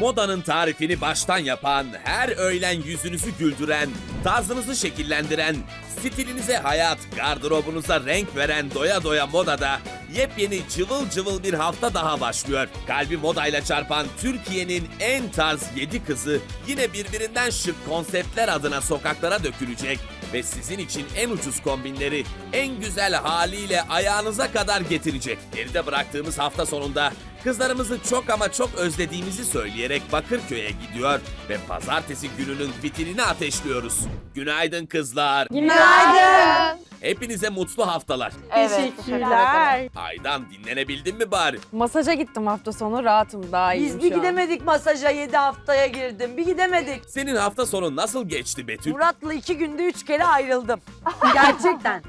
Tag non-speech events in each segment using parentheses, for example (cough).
Modanın tarifini baştan yapan, her öğlen yüzünüzü güldüren, tarzınızı şekillendiren, stilinize hayat, gardırobunuza renk veren doya doya modada yepyeni cıvıl cıvıl bir hafta daha başlıyor. Kalbi modayla çarpan Türkiye'nin en tarz 7 kızı yine birbirinden şık konseptler adına sokaklara dökülecek ve sizin için en ucuz kombinleri en güzel haliyle ayağınıza kadar getirecek. Geride bıraktığımız hafta sonunda kızlarımızı çok ama çok özlediğimizi söyleyerek Bakırköy'e gidiyor ve pazartesi gününün fitilini ateşliyoruz. Günaydın kızlar. Günaydın. Hepinize mutlu haftalar. Teşekkürler. Aydan dinlenebildin mi bari? Masaja gittim hafta sonu rahatım daha iyiyim Biz bir şu an. gidemedik masaja 7 haftaya girdim. Bir gidemedik. Senin hafta sonu nasıl geçti Betül? Murat'la iki günde üç kere ayrıldım. (laughs) Gerçekten.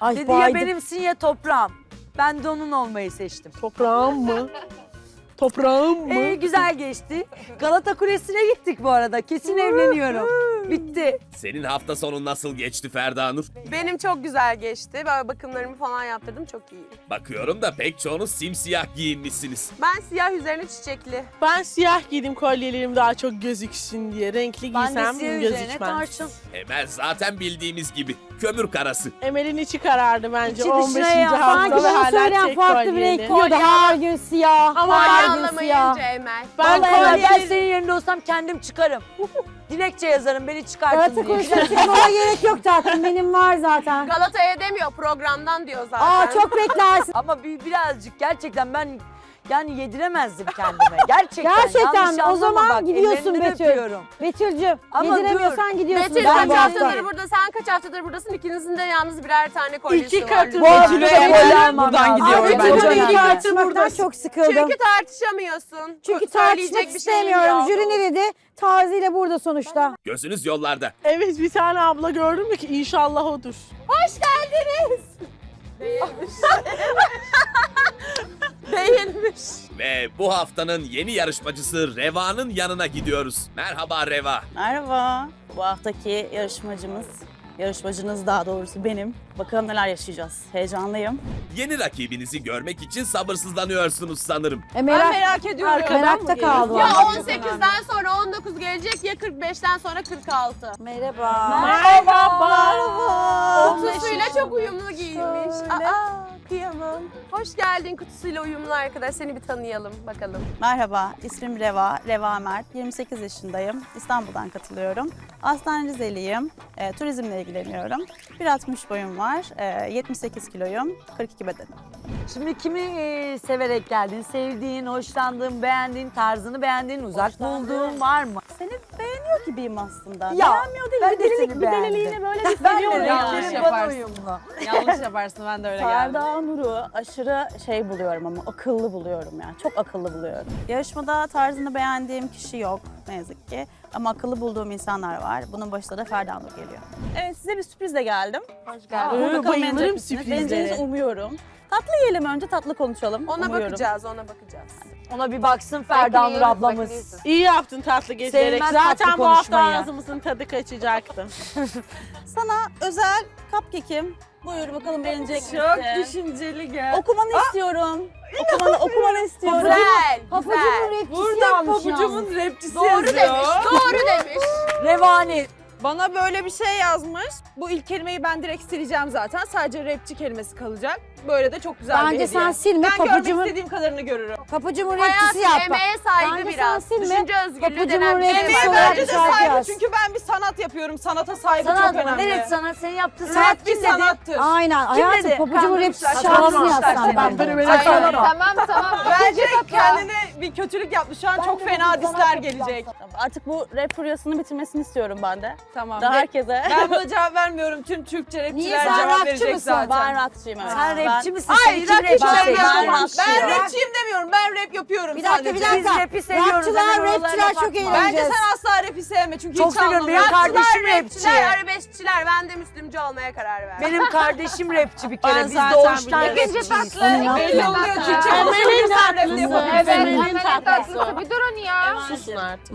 Ay Dedi ya baydım. benimsin ya toprağım. Ben de onun olmayı seçtim. Toprağım mı? Toprağım mı? Ee, güzel geçti. Galata Kulesi'ne gittik bu arada. Kesin evleniyorum. Bitti. Senin hafta sonu nasıl geçti Ferda Nur? Benim çok güzel geçti. Böyle bakımlarımı falan yaptırdım. Çok iyi. Bakıyorum da pek çoğunuz simsiyah giyinmişsiniz. Ben siyah üzerine çiçekli. Ben siyah giydim kolyelerim daha çok gözüksün diye. Renkli Ben de giysem siyah üzerine gözükmez. tarçın. Emel zaten bildiğimiz gibi kömür karası. Emel'in içi karardı bence İçi 15. dışına ya. hafta Sanki ve bana hala söyleyen tek farklı bir kolyeli. renk diyordu. Her gün siyah, Ama her gün siyah. Emel. Ben Vallahi ben kolyeleri- senin yerinde olsam kendim çıkarım. (laughs) Dilekçe yazarım beni çıkartın Galata diye. Çıkmama gerek yok tatlım. Benim var zaten. Galata'ya demiyor programdan diyor zaten. Aa çok beklersin. Ama bir, birazcık gerçekten ben yani yediremezdim kendime. (laughs) Gerçekten. Gerçekten, yanlış o anlama zaman bak, gidiyorsun ellerinden Betül. öpüyorum. Betül'cüm Ama yediremiyorsan gidiyorsun. Betül Ben kaç bu hafta. haftadır burada, sen kaç haftadır buradasın? İkinizin de yalnız birer tane kolyesi İki var. katı Bu arada Betül'e almam buradan lazım. gidiyor Ay, bence. Betül'ün Bence iki de. tartışmaktan çok sıkıldım. Çünkü tartışamıyorsun. Çünkü Söyleyecek tartışmak bir şeyin istemiyorum. yok. Jüri ne dedi? Tarzıyla burada sonuçta. Gözünüz yollarda. Evet bir tane abla gördüm mü ki inşallah odur. Değilmiş. Ve bu haftanın yeni yarışmacısı Reva'nın yanına gidiyoruz. Merhaba Reva. Merhaba. Bu haftaki yarışmacımız, yarışmacınız daha doğrusu benim. Bakalım neler yaşayacağız. Heyecanlıyım. Yeni rakibinizi görmek için sabırsızlanıyorsunuz sanırım. E merak, merak ediyorum. merakta kaldım. Ya 18'den sonra 19 gelecek ya 45'ten sonra 46. Merhaba. Merhaba. Kutusuyla çok uyumlu giyinmiş. Aa kıyamam. Hoş geldin kutusuyla uyumlu arkadaş. Seni bir tanıyalım bakalım. Merhaba, ismim Reva, Reva Mert. 28 yaşındayım. İstanbul'dan katılıyorum. Aslen Rizeliyim. E, turizmle ilgileniyorum. 1.60 boyum var. E, 78 kiloyum. 42 bedenim. Şimdi kimi e, severek geldin? Sevdiğin, hoşlandığın, beğendiğin, tarzını beğendiğin, uzak Hoşlandığım. bulduğun var mı? Beğeniyor gibiyim aslında. Ya, Beğenmiyor değil. ben bir (laughs) de delilik, seni bir deliliğine böyle bir Ben de Yanlış yaparsın. uyumlu. Yanlış yaparsın ben de öyle geldim. Ferda Nur'u aşırı şey buluyorum ama akıllı buluyorum yani. Çok akıllı buluyorum. Yarışmada tarzını beğendiğim kişi yok ne yazık ki. Ama akıllı bulduğum insanlar var. Bunun başında da Ferda Nur geliyor. Evet size bir sürprizle geldim. Hoş geldin. Ee, bayılırım sürprizlere. Umuyorum. Tatlı yiyelim önce tatlı konuşalım. Ona Umuyorum. bakacağız, ona bakacağız. Ona bir baksın Ferda Nur ablamız. İyi yaptın tatlı getirerek. Sevmez Zaten tatlı bu hafta konuşmayı. ağzımızın tadı kaçacaktı. (laughs) Sana özel cupcake'im. Buyur bakalım beğenecek misin? düşünceli gel. Okumanı istiyorum. Okumanı, okumanı istiyorum. Güzel, Papucumun güzel. rapçisi yanlış yalnız. rapçisi Doğru demiş, doğru demiş. (laughs) Revani. Bana böyle bir şey yazmış. Bu ilk kelimeyi ben direkt sileceğim zaten. Sadece rapçi kelimesi kalacak. Böyle de çok güzel bir Bence hediye. sen silme. Ben görmek Papucumun, istediğim kadarını görürüm. papucumun Hayatım rapçisi yap. emeğe saygı Bence biraz. sen silme. Düşünce özgürlüğü Papucumun denen bir şey rapçisi var. Emeğe olarak bence de şarkı saygı yaz. çünkü ben bir sanat yapıyorum. Sanata saygı Sanat çok önemli. Evet sanat. Senin yaptığın sanat Sanat bir kim dedi? sanattır. Aynen. Hayatım dedi? papucumun rapçisi Kandırmışlar, şarkısını kandırmışlar yazsan seni. ben. Beni beni Aynen. sallama. Tamam tamam. Bence kendine bir kötülük yapmış. Şu an çok fena disler gelecek. Artık bu rap furyasını bitirmesini istiyorum ben de. Tamam. Daha herkese. Ben buna cevap vermiyorum. Tüm Türkçe rapçiler Niye? Sen cevap verecek mısın? zaten. Ben rockçıyım evet. Sen rapçi misin? Ay, Sen kim rapçi? şey Ben. Ben rapçiyim demiyorum. Ben rap yapıyorum Bir dakika sadece. bir dakika. Biz rap'i seviyoruz. Rapçiler, hemen oralara rapçiler çok bakma. eğlenceli. Bence sen asla rapi sevme çünkü Çok hiç seviyorum. Benim anlamıyorsun. kardeşim rapçi. Rapçiler, arabeskçiler. Ben de Müslümcü olmaya karar verdim. Benim kardeşim rapçi bir kere. Biz zaten doğuştan biliyorum. rapçiyiz. Belli oluyor ki Emel'in çalışırsan rap tatlısı. yapabilirsin. Emel'in tatlısı. Bir durun ya. Susun artık.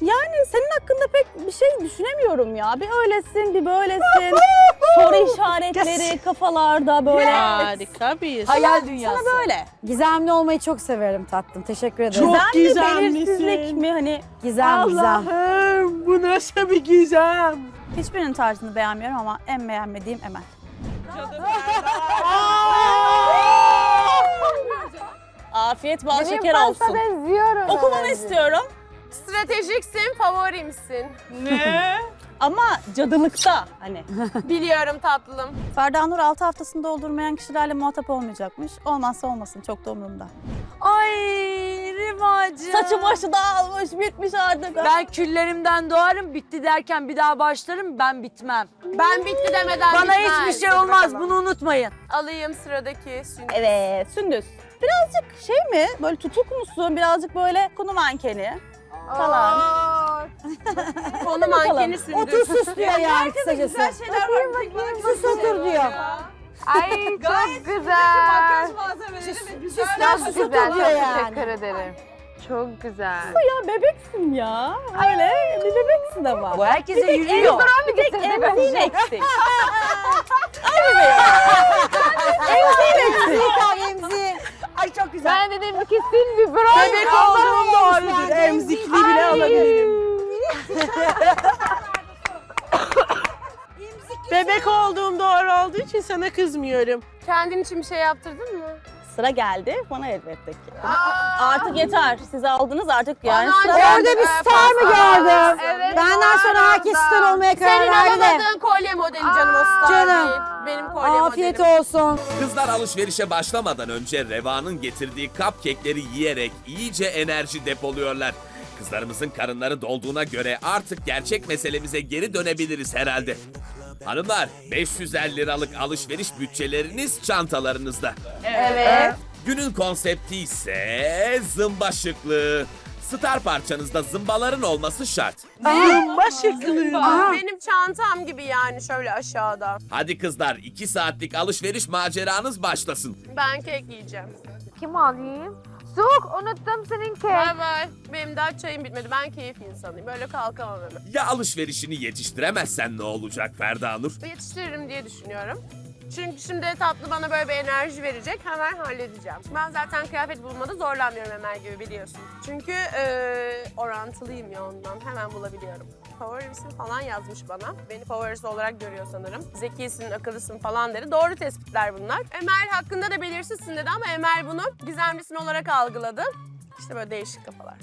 Yani senin hakkında pek bir şey düşünemiyorum ya. Bir öylesin, bir böylesin. Soru işaretleri kafalarda böyle. Harika bir. Hayal dünyası. Sana böyle. Gizemli olmayı çok severim tatlım. Teşekkür ederim. Çok Gizem mi, gizemlisin. belirsizlik mi? Hani Gizem gizem. Allah'ım bu nasıl bir gizem? hiçbirinin tarzını beğenmiyorum ama en beğenmediğim Emel. (laughs) Afiyet bal şeker olsun. benziyorum. Okumanı istiyorum Stratejiksin, favorimsin. Ne? Ama cadılıkta hani. (laughs) Biliyorum tatlım. Ferda Nur 6 haftasını doldurmayan kişilerle muhatap olmayacakmış. Olmazsa olmasın çok da umurumda. Ay Rivacı. Saçı başı dağılmış, bitmiş artık. Ben küllerimden doğarım bitti derken bir daha başlarım ben bitmem. Ben bitti demeden Bana bitmez. hiçbir şey olmaz bunu unutmayın. Alayım sıradaki sündüz. Evet, Sündüz. Birazcık şey mi? Böyle tutuk musun? Birazcık böyle konu mankeni falan. Aa, Konu mankeni. Otur sus diyor yani kısacası. şeyler var. Sus otur diyor. Ay çok güzel. Süsler sus otur diyor yani. Teşekkür ederim. Çok güzel. Ya bebeksin ya. Öyle bir bebeksin ama. Bu herkese yürüyor. Bir tek emziğin eksik. Emzi emzi. Ay çok güzel. Ben dedim ki sil bir bro. Bebek olduğum doğrudur. Emzikli bile alabilirim. (laughs) Bebek olduğum doğru olduğu için sana kızmıyorum. Kendin için bir şey yaptırdın mı? Sıra geldi bana elbette ki. Artık yeter. Siz aldınız artık yani. Bana Sıra. Orada bir Ee, star mı gördüm? Evet. Benden sonra herkes star olmaya karar Senin verdi alamadığın kolye modeli canım o star Canım. değil. Benim kolye Afiyet modelim. olsun. Kızlar alışverişe başlamadan önce Reva'nın getirdiği cupcake'leri yiyerek iyice enerji depoluyorlar. Kızlarımızın karınları dolduğuna göre artık gerçek meselemize geri dönebiliriz herhalde. Hanımlar 550 liralık alışveriş bütçeleriniz çantalarınızda. Evet. Günün konsepti ise zımba şıklığı. Star parçanızda zımbaların olması şart. Zımba şıklığı. Benim çantam gibi yani şöyle aşağıda. Hadi kızlar 2 saatlik alışveriş maceranız başlasın. Ben kek yiyeceğim. Kim alayım? Soğuk unuttum senin kek. Bay bay. Benim daha çayım bitmedi. Ben keyif insanıyım. Böyle kalkamam hemen. Ya alışverişini yetiştiremezsen ne olacak Ferda Nur? Yetiştiririm diye düşünüyorum. Çünkü şimdi tatlı bana böyle bir enerji verecek. Hemen halledeceğim. Ben zaten kıyafet bulmada zorlanmıyorum Emel gibi biliyorsun. Çünkü eee, orantılıyım ya ondan. Hemen bulabiliyorum. Favorisin falan yazmış bana. Beni favorisi olarak görüyor sanırım. Zekisin, akıllısın falan dedi. Doğru tespitler bunlar. Emel hakkında da belirsizsin dedi ama Emel bunu gizemlisin olarak algıladı. İşte böyle değişik kafalar.